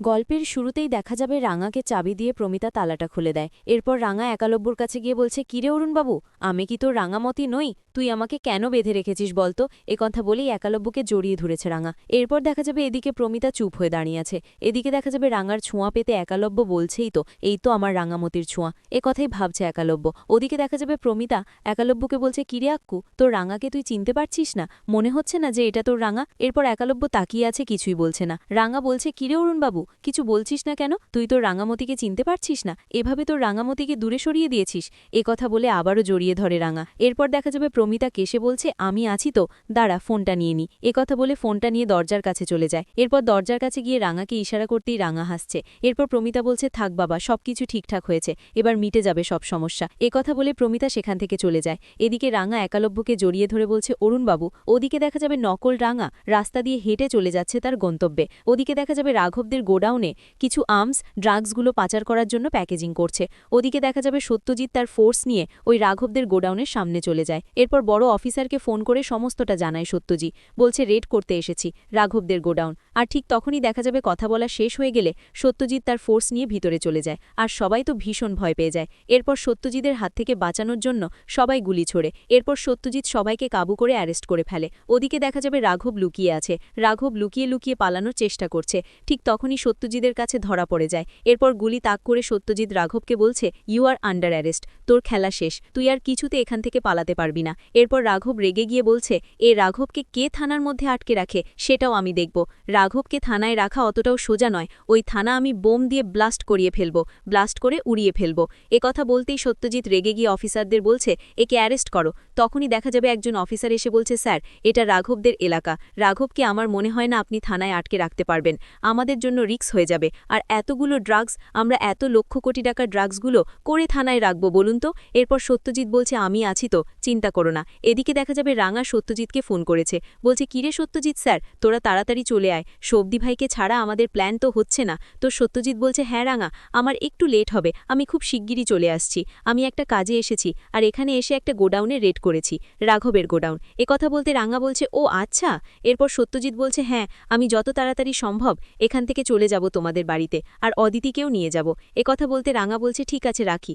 গল্পের শুরুতেই দেখা যাবে রাঙাকে চাবি দিয়ে প্রমিতা তালাটা খুলে দেয়। এরপর রাঙা একালব্যর কাছে গিয়ে বলছে কিরে অরুণবাবু, আমি কি তোর রাঙামতি নই? তুই আমাকে কেন বেঁধে রেখেছিস বলতো? এ কথা বলেই একালব্যকে জড়িয়ে ধরেছে রাঙা। এরপর দেখা যাবে এদিকে প্রমিতা চুপ হয়ে দাঁড়িয়ে আছে। এদিকে দেখা যাবে রাঙার ছোঁয়া পেতে একালব্য বলছেই তো, এই তো আমার রাঙামতির ছোঁয়া। এ কথাই ভাবছে একালব্য। ওদিকে দেখা যাবে প্রমিতা একালব্যকে বলছে কিরে আক্কু, তোর রাঙাকে তুই চিনতে পারছিস না? মনে হচ্ছে না যে এটা তোর রাঙা? এরপর একালব্য তাকিয়ে আছে, কিছুই বলছে না। রাঙা বলছে কিরে অরুণবাবু কিছু বলছিস না কেন? তুই তোর রাঙামতিকে চিনতে পারছিস না? এভাবে তোর রাঙামতিকে দূরে সরিয়ে দিয়েছিস। এ কথা বলে আবারও জড়িয়ে ধরে রাঙা। এরপর দেখা যাবে প্রমিতা কেসে বলছে, আমি আছি তো। দাঁড়া, ফোনটা নিয়ে নি। এ কথা বলে ফোনটা নিয়ে দরজার কাছে চলে যায়। এরপর দরজার কাছে গিয়ে রাঙাকে ইশারা করতেই রাঙা হাসছে। এরপর প্রমিতা বলছে, থাক বাবা, সবকিছু ঠিকঠাক হয়েছে। এবার মিটে যাবে সব সমস্যা। এ কথা বলে প্রমিতা সেখান থেকে চলে যায়। এদিকে রাঙা একালব্যকে জড়িয়ে ধরে বলছে অরুণবাবু ওদিকে দেখা যাবে নকল রাঙা রাস্তা দিয়ে হেঁটে চলে যাচ্ছে তার গন্তব্যে। ওদিকে দেখা যাবে রাঘবদের গোডাউনে কিছু আর্মস ড্রাগসগুলো পাচার করার জন্য প্যাকেজিং করছে। ওদিকে দেখা যাবে সত্যজিৎ তার ফোর্স নিয়ে ওই রাঘবদের গোডাউনের সামনে চলে যায়। এরপর বড় অফিসারকে ফোন করে সমস্তটা জানায় সত্যজিৎ। বলছে, রেড করতে এসেছি, রাঘবদের গোডাউন। আর ঠিক তখনই দেখা যাবে কথা বলা শেষ হয়ে গেলে সত্যজিৎ তার ফোর্স নিয়ে ভিতরে চলে যায় আর সবাই তো ভীষণ ভয় পেয়ে যায়। এরপর সত্যজিতের হাত থেকে বাঁচানোর জন্য সবাই গুলি ছোড়ে। এরপর সত্যজিৎ সবাইকে কাবু করে অ্যারেস্ট করে ফেলে। ওদিকে দেখা যাবে রাঘব লুকিয়ে আছে। রাঘব লুকিয়ে লুকিয়ে পালানোর চেষ্টা করছে। ঠিক তখনই সত্যজিতের কাছে ধরা পড়ে যায়। এরপর গুলি তাক করে সত্যজিৎ রাঘবকে বলছে ইউ আর আন্ডার অ্যারেস্ট তোর খেলা শেষ, তুই আর কিছুতে এখান থেকে পালাতে পারবি না। এরপর রাঘব রেগে গিয়ে বলছে, এ রাঘবকে কে থানার মধ্যে আটকে রাখে, সেটাও আমি দেখব। রাঘবকে থানায় রাখা অতটাও সোজা নয়, ওই থানা আমি বোম দিয়ে ব্লাস্ট করিয়ে ফেলব, ব্লাস্ট করে উড়িয়ে ফেলব। কথা বলতেই সত্যজিৎ রেগে গিয়ে অফিসারদের বলছে, একে অ্যারেস্ট করো। তখনই দেখা যাবে একজন অফিসার এসে বলছে, স্যার, এটা রাঘবদের এলাকা। রাঘবকে আমার মনে হয় না আপনি থানায় আটকে রাখতে পারবেন। আমাদের জন্য রিক্স হয়ে যাবে। আর এতগুলো ড্রাগস, আমরা এত লক্ষ কোটি টাকার ড্রাগসগুলো করে থানায় রাখব বলুন তো? এরপর সত্যজিৎ বলছে, আমি আছি তো, চিন্তা করো না। এদিকে দেখা যাবে রাঙা সত্যজিৎকে ফোন করেছে। বলছে কিরে সত্যজিৎ স্যার, তোরা তাড়াতাড়ি চলে আয়। সবদি ভাইকে ছাড়া আমাদের প্ল্যান তো হচ্ছে না। তো সত্যজিৎ বলছে হ্যাঁ রাঙা, আমার একটু লেট হবে। আমি খুব শিগগিরই চলে আসছি। আমি একটা কাজে এসেছি, আর এখানে এসে একটা গোডাউনে রেড করেছি, রাঘবের গোডাউন। কথা বলতে রাঙা বলছে, ও আচ্ছা। এরপর সত্যজিৎ বলছে হ্যাঁ আমি যত তাড়াতাড়ি সম্ভব এখান থেকে চলে যাব তোমাদের বাড়িতে, আর অদিতিকেও নিয়ে যাব। এ কথা বলতে রাঙা বলছে, ঠিক আছে, রাখি।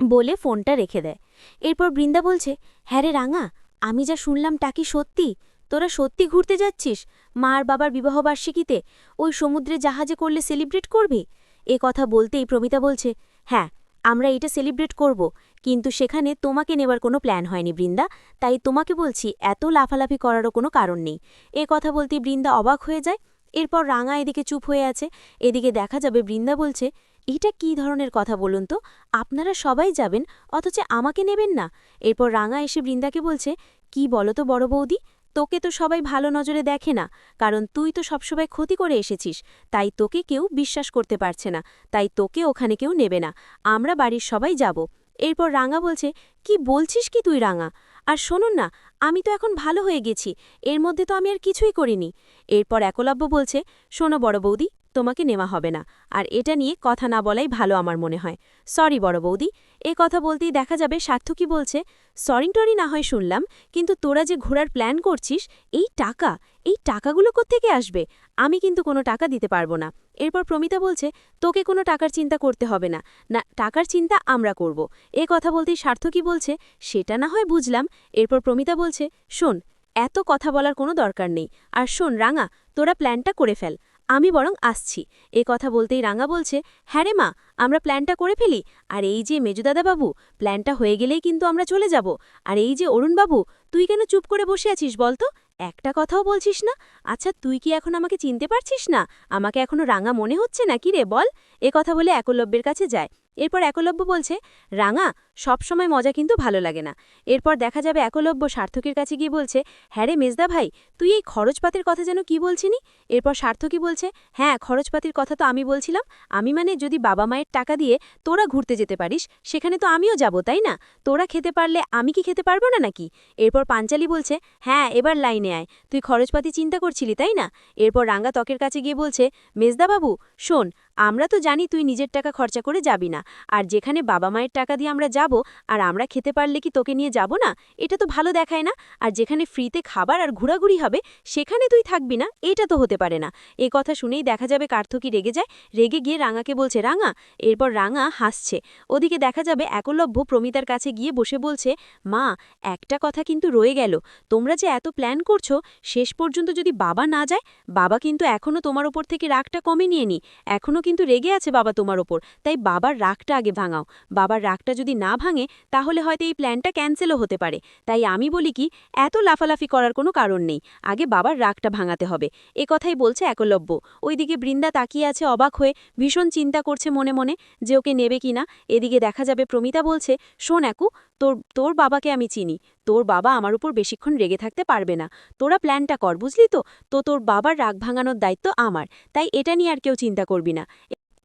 বলে ফোনটা রেখে দেয়। এরপর বৃন্দা বলছে হ্যাঁ রে রাঙা, আমি যা শুনলাম তা কি সত্যি? তোরা সত্যি ঘুরতে যাচ্ছিস মা আর বাবার বিবাহবার্ষিকীতে? ওই সমুদ্রে জাহাজে করলে সেলিব্রেট করবি? এ কথা বলতেই প্রমিতা বলছে হ্যাঁ আমরা এটা সেলিব্রেট করব, কিন্তু সেখানে তোমাকে নেবার কোনো প্ল্যান হয়নি বৃন্দা, তাই তোমাকে বলছি এত লাফালাফি করারও কোনো কারণ নেই। এ কথা বলতেই বৃন্দা অবাক হয়ে যায়। এরপর রাঙা এদিকে চুপ হয়ে আছে। এদিকে দেখা যাবে বৃন্দা বলছে, এটা কি ধরনের কথা বলুন তো? আপনারা সবাই যাবেন, অথচ আমাকে নেবেন না? এরপর রাঙা এসে বৃন্দাকে বলছে, কি বলো তো বড় বৌদি? তোকে তো সবাই ভালো নজরে দেখে না, কারণ তুই তো সবসময় ক্ষতি করে এসেছিস, তাই তোকে কেউ বিশ্বাস করতে পারছে না, তাই তোকে ওখানে কেউ নেবে না, আমরা বাড়ির সবাই যাব। এরপর রাঙা বলছে, কি বলছিস কি তুই রাঙা? আর শোনুন না, আমি তো এখন ভালো হয়ে গেছি, এর মধ্যে তো আমি আর কিছুই করিনি। এরপর একলব্য বলছে, শোনো বড় বৌদি, তোমাকে নেওয়া হবে না, আর এটা নিয়ে কথা না বলাই ভালো আমার মনে হয়। সরি বড় বৌদি, এ কথা বলতেই দেখা যাবে সার্থ কি বলছে সরি টরি না হয় শুনলাম, কিন্তু তোরা যে ঘোরার প্ল্যান করছিস, এই টাকা, এই টাকাগুলো কোত্থেকে আসবে? আমি কিন্তু কোনো টাকা দিতে পারব না। এরপর প্রমিতা বলছে, তোকে কোনো টাকার চিন্তা করতে হবে না। না, টাকার চিন্তা আমরা করব। এ কথা বলতেই সার্থকী বলছে, সেটা না হয় বুঝলাম। এরপর প্রমিতা বলছে, শোন, এত কথা বলার কোনো দরকার নেই। আর শোন, রাঙা, তোরা প্ল্যানটা করে ফেল। আমি বরং আসছি। এ কথা বলতেই রাঙা বলছে হ্যাঁ রে মা, আমরা প্ল্যানটা করে ফেলি। আর এই যে মেজুদাদাবাবু, প্ল্যানটা হয়ে গেলেই কিন্তু আমরা চলে যাব। আর এই যে অরুণবাবু, তুই কেন চুপ করে বসে আছিস বলতো? একটা কথাও বলছিস না? আচ্ছা তুই কি এখন আমাকে চিনতে পারছিস না? আমাকে এখনও রাঙা মনে হচ্ছে না কি রে বল? এ কথা বলে একলব্যের কাছে যায়। এরপর একলব্য বলছে, রাঙা সব সময় মজা কিন্তু ভালো লাগে না। এরপর দেখা যাবে একলব্য সার্থকের কাছে গিয়ে বলছে হ্যাঁ রে মেজদা ভাই, তুই এই খরচপাতির কথা যেন কি বলছিনি এরপর সার্থকী বলছে হ্যাঁ খরচপাতির কথা তো আমি বলছিলাম। আমি মানে যদি বাবা মায়ের টাকা দিয়ে তোরা ঘুরতে যেতে পারিস, সেখানে তো আমিও যাব, তাই না? তোরা খেতে পারলে আমি কি খেতে পারব না নাকি? এরপর পাঞ্চালি বলছে হ্যাঁ এবার লাইনে আয়। তুই খরচপাতি চিন্তা করছিলি, তাই না? এরপর রাঙ্গা ত্বকের কাছে গিয়ে বলছে মেজদাবাবু শোন, আমরা তো জানি তুই নিজের টাকা খরচা করে যাবি না। আর যেখানে বাবা মায়ের টাকা দিয়ে আমরা যাব যাব আর আমরা খেতে পারলে কি তোকে নিয়ে যাব না? এটা তো ভালো দেখায় না। আর যেখানে ফ্রিতে খাবার আর ঘোরাঘুরি হবে, সেখানে তুই থাকবি না। এটা তো হতে পারে না। এই কথা শুনেই দেখা যাবে কার্থকি রেগে যায়। রেগে গিয়ে রাঙাকে বলছে, রাঙা! এরপর রাঙা হাসছে। ওদিকে দেখা যাবে একলভ্য প্রমিতার কাছে গিয়ে বসে বলছে, মা, একটা কথা কিন্তু রয়ে গেল। তোমরা যে এত প্ল্যান করছ, শেষ পর্যন্ত যদি বাবা না যায়, বাবা কিন্তু এখনও তোমার ওপর থেকে রাগটা কমে নিয়ে নি এখনও কিন্তু রেগে আছে বাবা তোমার ওপর। তাই বাবার রাগটা আগে ভাঙাও। বাবার রাগটা যদি না ভাঙে, তাহলে হয়তো এই প্ল্যানটা ক্যান্সেলও হতে পারে। তাই আমি বলি কি, এত লাফালাফি করার কোনো কারণ নেই। আগে বাবার রাগটা ভাঙাতে হবে। এ কথাই বলছে একলব্য। ওইদিকে বৃন্দা তাকিয়ে আছে অবাক হয়ে, ভীষণ চিন্তা করছে মনে মনে যে ওকে নেবে কিনা এদিকে দেখা যাবে প্রমিতা বলছে, শোন একু, তোর তোর বাবাকে আমি চিনি। তোর বাবা আমার উপর বেশিক্ষণ রেগে থাকতে পারবে না। তোরা প্ল্যানটা কর, বুঝলি তো? তো তোর বাবার রাগ ভাঙানোর দায়িত্ব আমার। তাই এটা নিয়ে আর কেউ চিন্তা করবি না।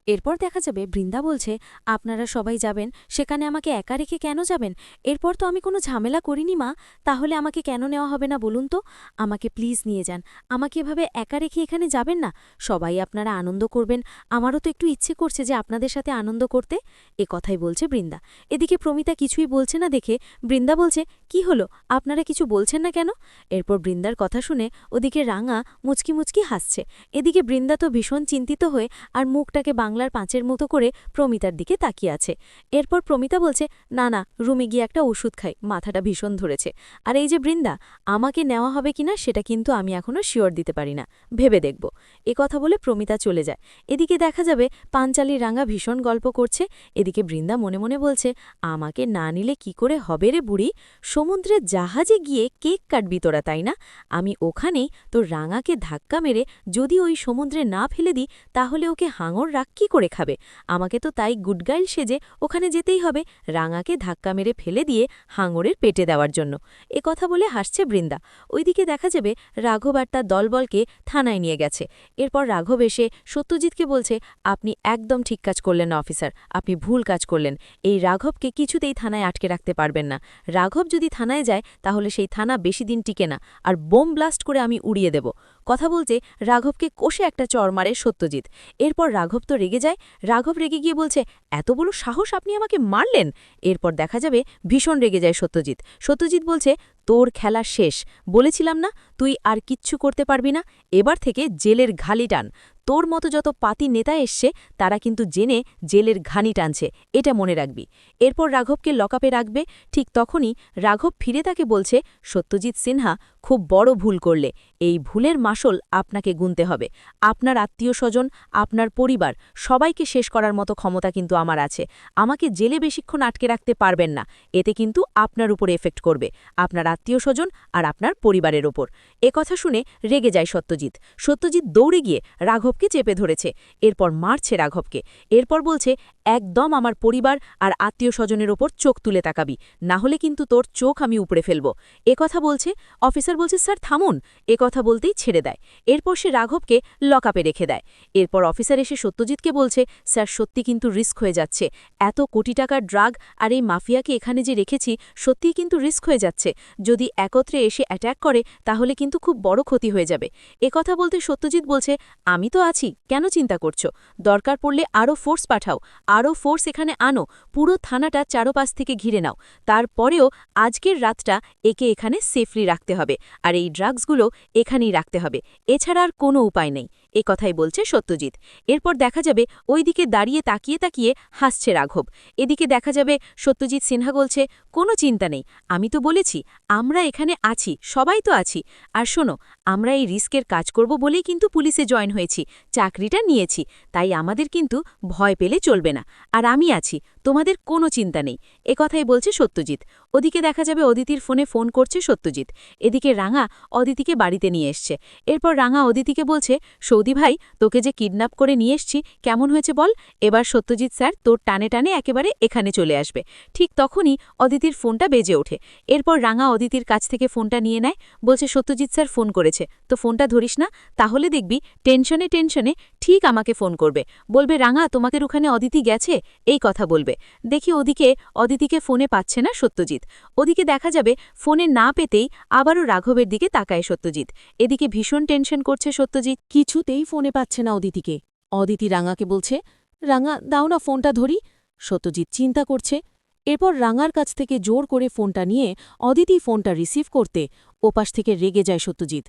এরপর দেখা যাবে বৃন্দা বলছে, আপনারা সবাই যাবেন, সেখানে আমাকে একা রেখে কেন যাবেন? এরপর তো আমি কোনো ঝামেলা করিনি, মা। তাহলে আমাকে কেন নেওয়া হবে না বলুন তো? আমাকে প্লিজ নিয়ে যান। আমাকে এভাবে একা রেখে এখানে যাবেন না? সবাই আপনারা আনন্দ করবেন। আমারও তো একটু ইচ্ছে করছে যে আপনাদের সাথে আনন্দ করতে। এ কথাই বলছে বৃন্দা। এদিকে প্রমিতা কিছুই বলছে না দেখে বৃন্দা বলছে, কি হলো? আপনারা কিছু বলছেন না কেন? এরপর বৃন্দার কথা শুনে ওদিকে রাঙা মুচকি মুচকি হাসছে। এদিকে বৃন্দা তো ভীষণ চিন্তিত হয়ে আর মুখটাকে বাংলার পাঁচের মতো করে প্রমিতার দিকে তাকিয়ে আছে। এরপর প্রমিতা বলছে, না না, রুমে গিয়ে একটা ওষুধ খাই, মাথাটা ভীষণ ধরেছে। আর এই যে বৃন্দা, আমাকে নেওয়া হবে কিনা সেটা কিন্তু আমি এখনও শিওর দিতে পারি না। ভেবে দেখব। এ কথা বলে প্রমিতা চলে যায়। এদিকে দেখা যাবে পাঞ্চালি রাঙা ভীষণ গল্প করছে। এদিকে বৃন্দা মনে মনে বলছে, আমাকে না নিলে কি করে হবে রে বুড়ি? সমুদ্রের জাহাজে গিয়ে কেক কাটবি তোরা, তাই না? আমি ওখানেই তোর রাঙাকে ধাক্কা মেরে যদি ওই সমুদ্রে না ফেলে দিই, তাহলে ওকে হাঙর রাখ কি করে খাবে? আমাকে তো তাই গুডগাইল সেজে ওখানে যেতেই হবে, রাঙাকে ধাক্কা মেরে ফেলে দিয়ে হাঙরের পেটে দেওয়ার জন্য। এ কথা বলে হাসছে বৃন্দা। ওইদিকে দেখা যাবে রাঘব আর তার দলবলকে থানায় নিয়ে গেছে। এরপর রাঘব এসে সত্যজিৎকে বলছে, আপনি একদম ঠিক কাজ করলেন না অফিসার, আপনি ভুল কাজ করলেন। এই রাঘবকে কিছুতেই থানায় আটকে রাখতে পারবেন না। রাঘব যদি থানায় যায়, তাহলে সেই থানা বেশি দিন টিকে না, আর বোম ব্লাস্ট করে আমি উড়িয়ে দেব। কথা বলতে রাঘবকে কষে একটা চর মারে সত্যজিৎ। এরপর রাঘব তো রেগে যায়। রাঘব রেগে গিয়ে বলছে, এত বড় সাহস আপনি আমাকে মারলেন? এরপর দেখা যাবে ভীষণ রেগে যায় সত্যজিৎ। সত্যজিৎ বলছে, তোর খেলা শেষ। বলেছিলাম না, তুই আর কিচ্ছু করতে পারবি না। এবার থেকে জেলের ঘালি টান। তোর মতো যত পাতি নেতা এসছে, তারা কিন্তু জেনে জেলের ঘানি টানছে, এটা মনে রাখবি। এরপর রাঘবকে লকআপে রাখবে, ঠিক তখনই রাঘব ফিরে তাকে বলছে, সত্যজিৎ সিনহা, খুব বড় ভুল করলে। এই ভুলের মাসল আপনাকে গুনতে হবে। আপনার আত্মীয় স্বজন আপনার পরিবার, সবাইকে শেষ করার মতো ক্ষমতা কিন্তু আমার আছে। আমাকে জেলে বেশিক্ষণ আটকে রাখতে পারবেন না। এতে কিন্তু আপনার উপর এফেক্ট করবে। আপনার আত্মীয় স্বজন আর আপনার পরিবারের ওপর কথা শুনে রেগে যায় সত্যজিৎ। সত্যজিৎ দৌড়ে গিয়ে রাঘবকে চেপে ধরেছে। এরপর মারছে রাঘবকে। এরপর বলছে একদম আমার পরিবার আর আত্মীয় স্বজনের ওপর চোখ তুলে তাকাবি। না হলে কিন্তু তোর চোখ আমি উপড়ে ফেলব। কথা বলছে, অফিসার বলছে, স্যার, থামুন। এ কথা বলতেই ছেড়ে দেয়। এরপর সে রাঘবকে লকআপে রেখে দেয়। এরপর অফিসার এসে সত্যজিৎকে বলছে, স্যার, সত্যি কিন্তু রিস্ক হয়ে যাচ্ছে। এত কোটি টাকার ড্রাগ আর এই মাফিয়াকে এখানে যে রেখেছি, সত্যিই কিন্তু রিস্ক হয়ে যাচ্ছে। যদি একত্রে এসে অ্যাট্যাক করে, তাহলে কিন্তু খুব বড় ক্ষতি হয়ে যাবে। কথা বলতে সত্যজিৎ বলছে, আমি তো আছি, কেন চিন্তা করছ? দরকার পড়লে আরও ফোর্স পাঠাও। আরও ফোর্স এখানে আনো, পুরো থানাটা চারোপাশ থেকে ঘিরে নাও। তারপরেও আজকের রাতটা একে এখানে সেফলি রাখতে হবে, আর এই ড্রাগসগুলো এখানেই রাখতে হবে। এছাড়া আর কোনো উপায় নেই। এ কথাই বলছে সত্যজিৎ। এরপর দেখা যাবে ওইদিকে দাঁড়িয়ে তাকিয়ে তাকিয়ে হাসছে রাঘব। এদিকে দেখা যাবে সত্যজিৎ সিনহা বলছে, কোনো চিন্তা নেই, আমি তো বলেছি, আমরা এখানে আছি, সবাই তো আছি। আর শোনো, আমরা এই রিস্কের কাজ করব বলেই কিন্তু পুলিশে জয়েন হয়েছি, চাকরিটা নিয়েছি, তাই আমাদের কিন্তু ভয় পেলে চলবে না। আর আমি আছি তোমাদের কোনো চিন্তা নেই। এ কথাই বলছে সত্যজিৎ। ওদিকে দেখা যাবে অদিতির ফোনে ফোন করছে সত্যজিৎ। এদিকে রাঙা অদিতিকে বাড়িতে নিয়ে এসছে। এরপর রাঙা অদিতিকে বলছে, সৌদি ভাই, তোকে যে কিডন্যাপ করে নিয়ে এসছি, কেমন হয়েছে বল? এবার সত্যজিৎ স্যার, তোর টানে টানে একেবারে এখানে চলে আসবে। ঠিক তখনই অদিতির ফোনটা বেজে ওঠে। এরপর রাঙা অদিতির কাছ থেকে ফোনটা নিয়ে নেয়। বলছে, সত্যজিৎ স্যার ফোন করেছে। তো ফোনটা ধরিস না? তাহলে দেখবি, টেনশনে টেনশনে ঠিক আমাকে ফোন করবে। বলবে, রাঙা, তোমাদের ওখানে অদিতি গেছে? এই কথা বলবে। দেখি ওদিকে, অদিতিকে ফোনে পাচ্ছে না সত্যজিৎ। ওদিকে দেখা যাবে ফোনে না পেতেই আবারও রাঘবের দিকে তাকায় সত্যজিৎ। এদিকে ভীষণ টেনশন করছে সত্যজিৎ। কিছুতেই ফোনে পাচ্ছে না অদিতিকে। অদিতি রাঙাকে বলছে, রাঙা, দাও না ফোনটা ধরি। সত্যজিৎ চিন্তা করছে। এরপর রাঙার কাছ থেকে জোর করে ফোনটা নিয়ে অদিতি ফোনটা রিসিভ করতে ওপাশ থেকে রেগে যায় সত্যজিৎ।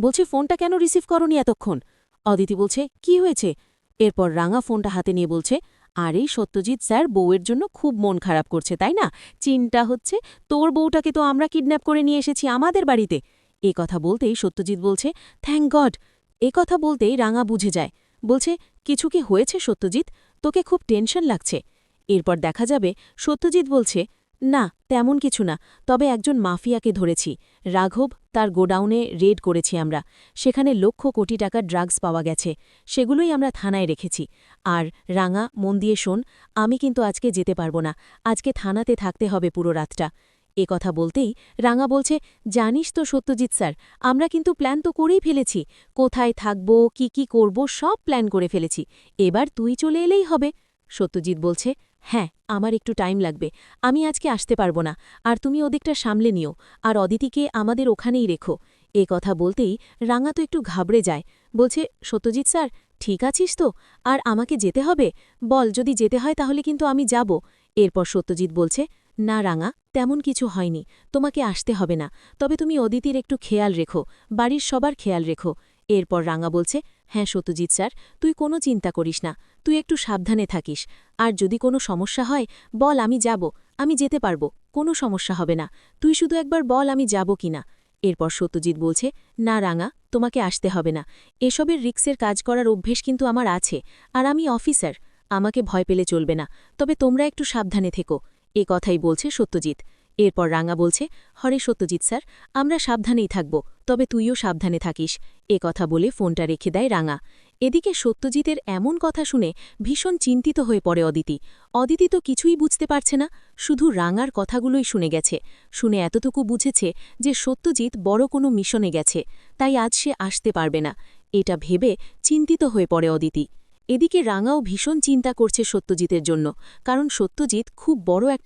বলছে, ফোনটা কেন রিসিভ করনি এতক্ষণ? অদিতি বলছে, কি হয়েছে? এরপর রাঙা ফোনটা হাতে নিয়ে বলছে আরে সত্যজিৎ স্যার, বউয়ের জন্য খুব মন খারাপ করছে, তাই না? চিন্তা হচ্ছে, তোর বউটাকে তো আমরা কিডন্যাপ করে নিয়ে এসেছি আমাদের বাড়িতে। এ কথা বলতেই সত্যজিৎ বলছে থ্যাংক গড। এ কথা বলতেই রাঙা বুঝে যায়। বলছে, কিছু কি হয়েছে সত্যজিৎ? তোকে খুব টেনশন লাগছে। এরপর দেখা যাবে, সত্যজিৎ বলছে না, তেমন কিছু না, তবে একজন মাফিয়াকে ধরেছি। রাঘব তার গোডাউনে রেড করেছি আমরা। সেখানে লক্ষ কোটি টাকার ড্রাগস পাওয়া গেছে। সেগুলোই আমরা থানায় রেখেছি। আর, রাঙা, মন দিয়ে শোন, আমি কিন্তু আজকে যেতে পারব না। আজকে থানাতে থাকতে হবে পুরো রাতটা। এ কথা বলতেই রাঙা বলছে, জানিস তো সত্যজিৎ স্যার, আমরা কিন্তু প্ল্যান তো করেই ফেলেছি। কোথায় থাকব, কি কি করব সব প্ল্যান করে ফেলেছি। এবার তুই চলে এলেই হবে। সত্যজিৎ বলছে হ্যাঁ আমার একটু টাইম লাগবে। আমি আজকে আসতে পারব না। আর তুমি ওদিকটা সামলে নিও। আর অদিতিকে আমাদের ওখানেই রেখো। এ কথা বলতেই রাঙা তো একটু ঘাবড়ে যায়। বলছে, সত্যজিৎ স্যার, ঠিক আছিস তো? আর আমাকে যেতে হবে? বল, যদি যেতে হয় তাহলে কিন্তু আমি যাব। এরপর সত্যজিৎ বলছে, না রাঙা, তেমন কিছু হয়নি। তোমাকে আসতে হবে না। তবে তুমি অদিতির একটু খেয়াল রেখো। বাড়ির সবার খেয়াল রেখো। এরপর রাঙা বলছে হ্যাঁ সত্যজিৎ স্যার, তুই কোনো চিন্তা করিস না, তুই একটু সাবধানে থাকিস। আর যদি কোনো সমস্যা হয়, বল আমি যাব, আমি যেতে পারব, কোনো সমস্যা হবে না। তুই শুধু একবার বল আমি যাব কিনা এরপর সত্যজিৎ বলছে, না রাঙা, তোমাকে আসতে হবে না। এসবের রিক্সের কাজ করার অভ্যেস কিন্তু আমার আছে, আর আমি অফিসার, আমাকে ভয় পেলে চলবে না। তবে তোমরা একটু সাবধানে থেকো। এ কথাই বলছে সত্যজিৎ। এরপর রাঙা বলছে, হরে সত্যজিৎ স্যার, আমরা সাবধানেই থাকব, তবে তুইও সাবধানে থাকিস। এ কথা বলে ফোনটা রেখে দেয় রাঙা। এদিকে সত্যজিতের এমন কথা শুনে ভীষণ চিন্তিত হয়ে পড়ে অদিতি। অদিতি তো কিছুই বুঝতে পারছে না, শুধু রাঙার কথাগুলোই শুনে গেছে। শুনে এতটুকু বুঝেছে যে সত্যজিৎ বড় কোনো মিশনে গেছে, তাই আজ সে আসতে পারবে না। এটা ভেবে চিন্তিত হয়ে পড়ে অদিতি। এদিকে রাঙাও ভীষণ চিন্তা করছে সত্যজিতের জন্য, কারণ সত্যজিৎ খুব বড় একটা